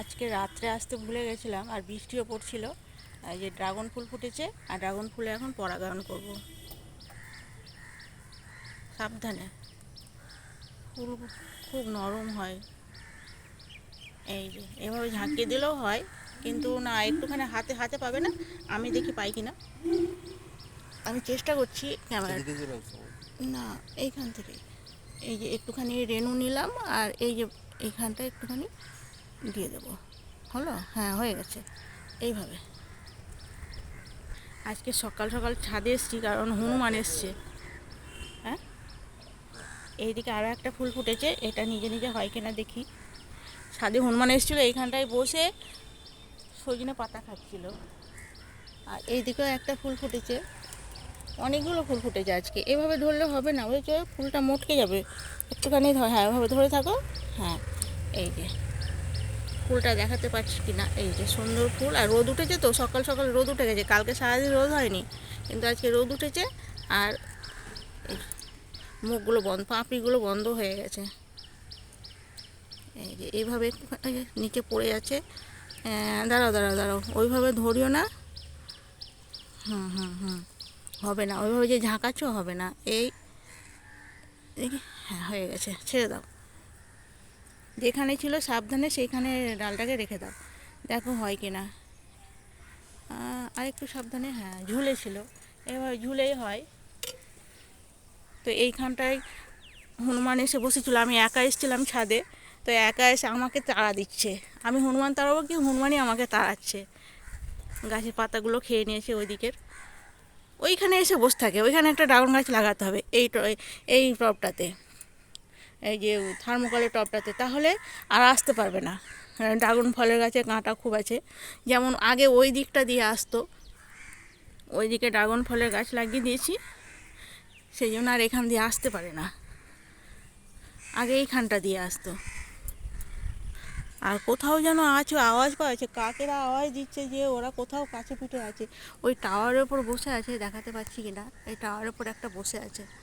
আজকে রাত্রে আসতে ভুলে গেছিলাম আর বৃষ্টিও পড়ছিল। এই যে ড্রাগন ফুল ফুটেছে আর ড্রাগন ফুলে এখন পরাগায়ন করব। সাবধানে। ফুল খুব নরম হয়। এই যে এভাবে ঝাঁকিয়ে দিলেও হয় কিন্তু না একটুখানি হাতে হাতে পাবে না আমি দেখি পাই কিনা। আমি চেষ্টা করছি ক্যামেরা। না এইখান থেকে এই যে একটুখানি রেনু নিলাম আর এই যে এইখানটা একটুখানি দিয়ে দেবো। হলো? হ্যাঁ হয়ে গেছে। এইভাবে। আজকে সকাল সকাল ছাদে এসছি, কারণ হনুমান এসছে। হ্যাঁ? এইদিকে আরও একটা ফুল ফুটেছে, এটা নিজে নিজে হয় কিনা দেখি। ছাদে হনুমান এসেছিল, এইখানটায় বসে সজনে পাতা খাচ্ছিল। আর এইদিকেও একটা ফুল ফুটেছে। অনেকগুলো ফুল ফুটেছে আজকে। এভাবে ধরলে হবে না ওই যে ফুলটা মটকে যাবে। একটুখানি হ্যাঁ এভাবে ধরে থাকো। হ্যাঁ এই যে। ফুলটা দেখাতে পারছি কি না এই যে সুন্দর ফুল। আর রোদ উঠেছে তো, সকাল সকাল রোদ উঠে গেছে। কালকে সারাদিন রোদ হয়নি, কিন্তু আজকে রোদ উঠেছে আর মুখগুলো বন্ধ, পাঁপড়িগুলো বন্ধ হয়ে গেছে। এই যে এইভাবে নিচে পড়ে যাচ্ছে। দাঁড়াও দাঁড়াও দাঁড়াও। ওইভাবে ধরিও না। হুম হুম হুম। হবে না। ওইভাবে যে ঝাঁকাচ্ছ, হবে না। এই হ্যাঁ হয়ে গেছে। ছেড়ে দাও। যেখানে ছিল সাবধানে সেইখানে ডালটাকে রেখে দাও। দেখো হয় কি না আর একটু সাবধানে হ্যাঁ ঝুলে ছিল। এবার ঝুলেই হয়। তো এইখানটায় হনুমান এসে বসেছিল। আমি একা এসেছিলাম ছাদে। তো একা এসে আমাকে তাড়া দিচ্ছে। আমি হনুমান তাড়াবো কি হনুমানই আমাকে তাড়াচ্ছে। গাছের পাতাগুলো খেয়ে নিয়েছে ওই দিকের ওইখানে এসে বসে থাকে। ওইখানে একটা ড্রাগন গাছ লাগাতে হবে। এই এই টবটাতে এই যে থার্মোকলের টবটাতে তাহলে আর আসতে পারবে না। ড্রাগন ফলের গাছে কাঁটা খুব আছে। যেমন আগে ওই দিকটা দিয়ে আসতো। ওই দিকে ড্রাগন ফলের গাছ লাগিয়ে দিয়েছি। সেই জন্য আর এখান দিয়ে আসতে পারে না। আগে এইখানটা দিয়ে আসতো। আর কোথাও যেন আছে, আওয়াজ পাওয়া যাচ্ছে। কাকেরা আওয়াজ দিচ্ছে যে ওরা কোথাও কাছে পিঠে আছে। ওই টাওয়ারের ওপর বসে আছে, দেখাতে পাচ্ছি কিনা? এই টাওয়ারের ওপর একটা বসে আছে।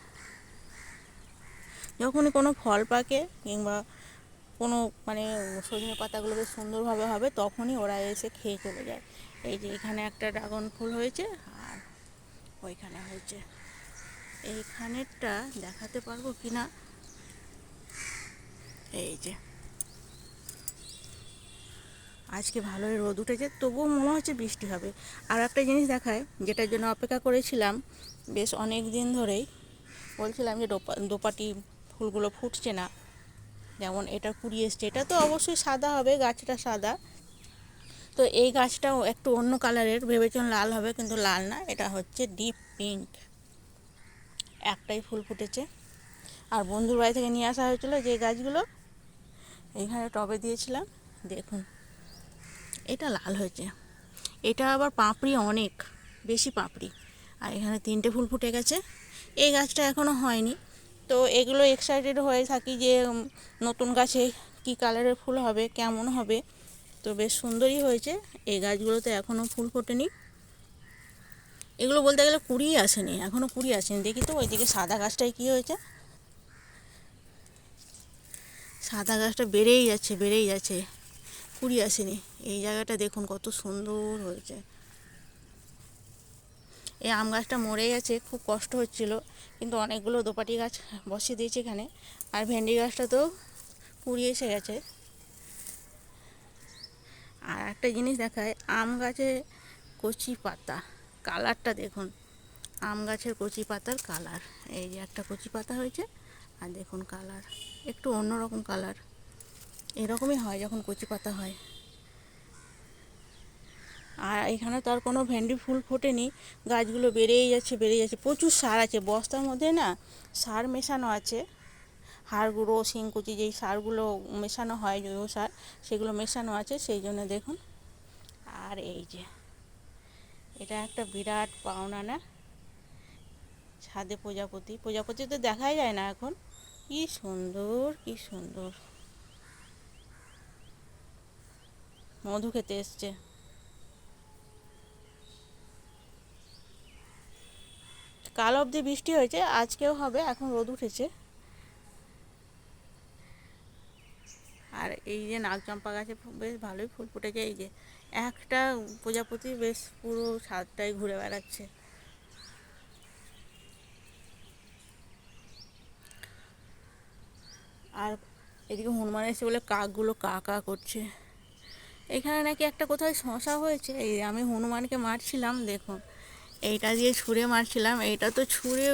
যখনই কোনো ফল পাকে কিংবা কোনো মানে সজনে পাতাগুলো বেশ সুন্দরভাবে হবে, তখনই ওরা এসে খেয়ে চলে যায়। এই যে এখানে একটা ড্রাগন ফুল হয়েছে আর ওইখানে হয়েছে। এইখানেরটা দেখাতে পারব কি না এই যে। আজকে ভালোই রোদ উঠেছে, তবুও মনে হচ্ছে বৃষ্টি হবে। আর একটা জিনিস দেখায়, যেটার জন্য অপেক্ষা করেছিলাম বেশ অনেক দিন ধরেই, বলছিলাম যে দোপা দোপাটি ফুলগুলো ফুটছে না। যেমন এটা কুড়ি এসছে। এটা তো অবশ্যই সাদা হবে, গাছটা সাদা। তো এই গাছটাও একটু অন্য কালারের, ভেবেছিলাম লাল হবে কিন্তু লাল না, এটা হচ্ছে ডিপ পিঙ্ক। একটাই ফুল ফুটেছে। আর বন্ধুর বাড়ি থেকে নিয়ে আসা হয়েছিল যে গাছগুলো, এইখানে টবে দিয়েছিলাম। দেখুন, এটা লাল হয়েছে। এটা আবার পাপড়ি অনেক, বেশি পাপড়ি। আর এখানে তিনটে ফুল ফুটে গেছে। এই গাছটা এখনও হয়নি। তো এগুলো এক্সাইটেড হয়ে থাকি যে নতুন গাছে কি কালারের ফুল হবে, কেমন হবে। তো বেশ সুন্দরই হয়েছে। এই গাছগুলোতে এখনও ফুল ফোটেনি। এগুলো বলতে গেলে কুড়িই আসেনি এখনও কুড়ি আসেনি। দেখি তো ওইদিকে সাদা গাছটায় কী হয়েছে। সাদা গাছটা বেড়েই যাচ্ছে বেড়েই যাচ্ছে। কুড়ি আসেনি। এই জায়গাটা দেখুন কত সুন্দর হয়েছে। এই আম গাছটা মরে গেছে, খুব কষ্ট হচ্ছিল। কিন্তু অনেকগুলো দোপাটি গাছ বসিয়ে দিয়েছে এখানে। আর ভেন্ডি গাছটা তো কুড়ি এসে গেছে। আর একটা জিনিস দেখায়, আম গাছে কচি পাতা, কালারটা দেখুন। আম গাছের কচি পাতার কালার। এই যে একটা কচি পাতা হয়েছে, আর দেখুন কালার। একটু অন্যরকম কালার। এরকমই হয় যখন কচি পাতা হয়। আর এখানে তো আর কোনো ভেন্ডি ফুল ফোটেনি, গাছগুলো বেড়েই যাচ্ছে বেড়েই যাচ্ছে, প্রচুর সার আছে, বস্তার মধ্যে না সার মেশানো আছে হাড় গুঁড়ো শিংকুচি যেই সারগুলো মেশানো হয় জৈব সার, সেগুলো মেশানো আছে, সেই জন্য দেখুন। আর এই যে, এটা একটা বিরাট পাওনা না? ছাদে প্রজাপতি প্রজাপতি তো দেখাই যায় না এখন। কি সুন্দর কি সুন্দর। মধু খেতে এসছে। কাল অবধি বৃষ্টি হয়েছে, আজকেও হবে, এখন রোদ উঠেছে। আর এই যে নাগচম্পা গাছে বেশ ভালোই ফুল ফুটেছে, এই যে একটা প্রজাপতি বেশ পুরো ছাদটাই ঘুরে বেড়াচ্ছে। আর এদিকে হনুমান এসে বলে, কাকগুলো কা কা করছে। এখানে নাকি একটা কোথায় শশা হয়েছে? এই আমি হনুমানকে মারছিলাম, দেখুন। এইটা দিয়ে ছুঁড়ে মারছিলাম, এইটা তো ছুঁড়ে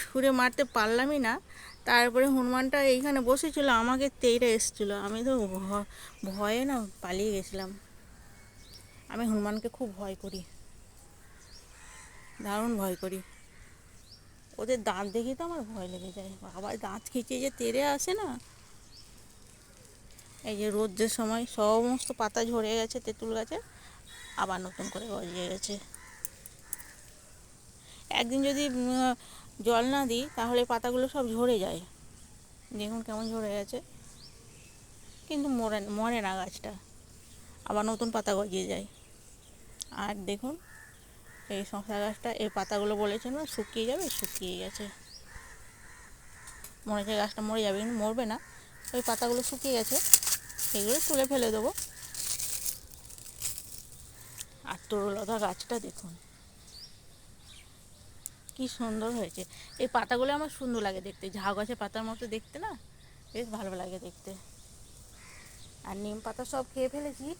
ছুঁড়ে মারতে পারলামই না। তারপরে হনুমানটা এইখানে বসেছিল, আমাকে তেইরে এসেছিল। আমি তো ভয়ে না পালিয়ে গেছিলাম। আমি হনুমানকে খুব ভয় করি। দারুণ ভয় করি। ওদের দাঁত দেখে তো আমার ভয় লেগে যায়। আবার দাঁত খিচিয়ে যে তেড়ে আসে না? এই যে রোদ্রের সময় সমস্ত পাতা ঝরে গেছে, তেঁতুল গাছে, আবার নতুন করে গজিয়ে গেছে। একদিন যদি জল না দিই, তাহলে পাতাগুলো সব ঝরে যায়। দেখুন কেমন ঝরে গেছে। কিন্তু মরে মরে না গাছটা। আবার নতুন পাতা গজিয়ে যায়। আর দেখুন, এই শশা গাছটা, এই পাতাগুলো বলেছে না, শুকিয়ে যাবে, শুকিয়ে গেছে। মনে হচ্ছে গাছটা মরে যাবে, কিন্তু মরবে না। ওই পাতাগুলো শুকিয়ে গেছে, এগুলো তুলে ফেলে দেবো। আর তরুলতা গাছটা দেখুন। কি সুন্দর হয়েছে। এই পাতাগুলো আমার সুন্দর লাগে দেখতে। ঝাউ গাছের পাতার মতো দেখতে না? বেশ ভালো লাগে দেখতে। আর নিম পাতা সব খেয়ে ফেলেছি।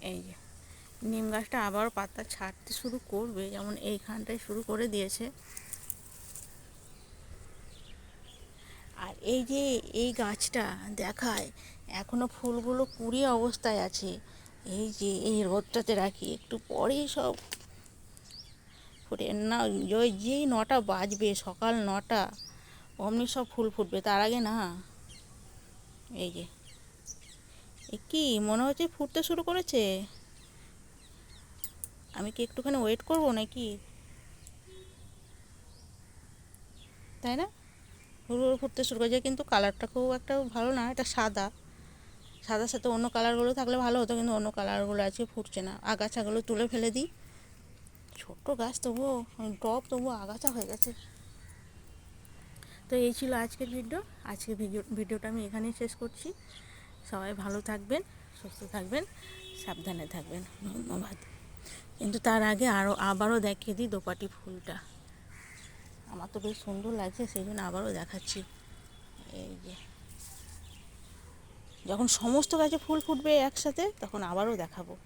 এই যে, নিম গাছটা আবার পাতা ছাড়তে শুরু করবে, যেমন এইখানটায় শুরু করে দিয়েছে। আর এই যে, এই গাছটা দেখায়, এখনও ফুলগুলো কুড়িয়ে অবস্থায় আছে। এই যে, এই রোদটাতে রাখি, একটু পরেই সব ফুটে। না, ওই যেই নটা বাজবে, সকাল নটা, অমনি সব ফুল ফুটবে। তার আগে না, এই যে কি, মনে হচ্ছে ফুটতে শুরু করেছে? আমি কি একটুখানি ওয়েট করব নাকি? তাই না? হুড় ফুটতে শুরু করেছে, কিন্তু কালারটা খুব একটা ভালো না, এটা সাদা। সাদার সাথে অন্য কালারগুলো থাকলে ভালো হতো, কিন্তু অন্য কালারগুলো আজকে ফুটছে না। আগাছাগুলো তুলে ফেলে দিই। ছোট্ট গাছ তবুও টপ তবুও আগাছা হয়ে গেছে। তো এই ছিল আজকের ভিডিও। আজকের ভিডিও, ভিডিওটা আমি এখানেই শেষ করছি। সবাই ভালো থাকবেন, সুস্থ থাকবেন, সাবধানে থাকবেন। ধন্যবাদ। কিন্তু তার আগে আরও আবারও দেখিয়ে দিই দোপাটি ফুলটা। আমার তো বেশ সুন্দর লাগছে, সেই জন্য আবারও দেখাচ্ছি। এই যে। যখন সমস্ত গাছে ফুল ফুটবে একসাথে, তখন আবারও দেখাবো।